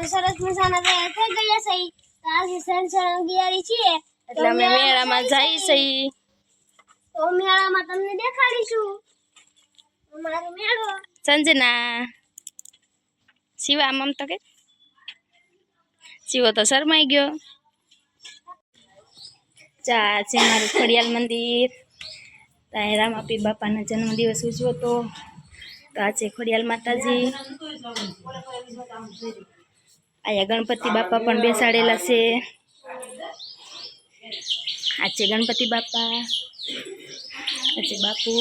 અમે સરસ મજાના તૈયાર થઈ ગયા છે તો આજે ગિયારી છીએ એટલે અમે મેળામાં જઈ છીએ. તો મેળામાં તમને દેખાડીશું. અમારો મેળો. સંજના શિવા આમ તો કે? શિવો તો શરમાઈ ગયો. ચા છે મારું ખડિયાલ મંદિર. ત્યાં રામાપી બાપાના જન્મદિવસ ઉજવો તો છે ખોડિયાલ માતાજી. અહીંયા ગણપતિ બાપા પણ બેસાડેલા છે આ છે ગણપતિ બાપા આ છે બાપુ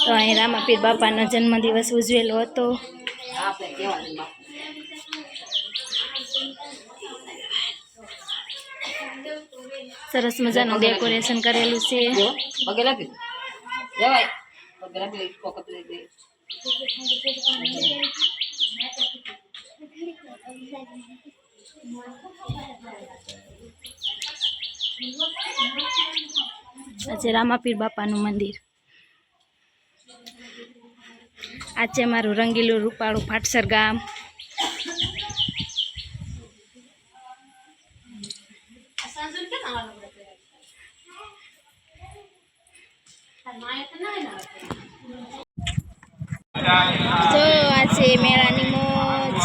તો અહીં રામાપીર બાપાનો જન્મદિવસ ઉજવેલો હતો સરસ મજાનું ડેકોરેશન કરેલું છે પગે લાગી જવાય પગે લાગી પોકટ લઈ દે આજે રામાપીર બાપાનું મંદિર આ છે મારું રંગીલું રૂપાળું ફાટસર ગામ જો આ છે મેળાની મોજ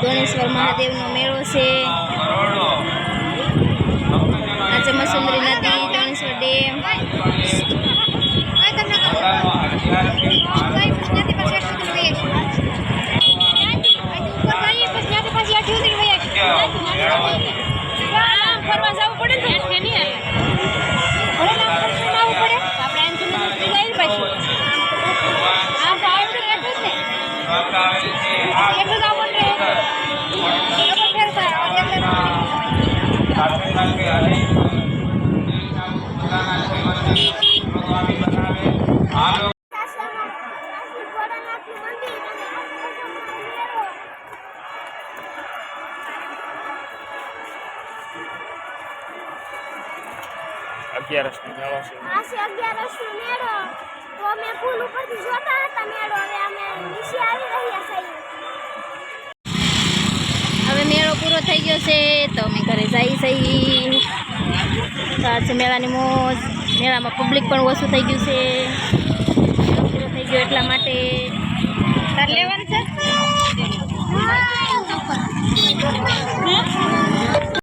ગણેશ્વર મહાદેવનો મેળો છે આ છે મસુંદરી નદી Ganeshwar dam અને આસપાસનો મેળો અગિયારસનો મેળો છે આશી અગિયારસનો મેળો તો અમે પુલ ઉપરથી જોતા હતા મેળો હવે અમે છે તો અમે ઘરે જઈ સહી તો આ છે મેળાની મોજ. મેળામાં પબ્લિક પણ ઓછું થઈ ગયું છે. પૂરો થઈ ગયો એટલા માટે. તાર લેવાનું છે?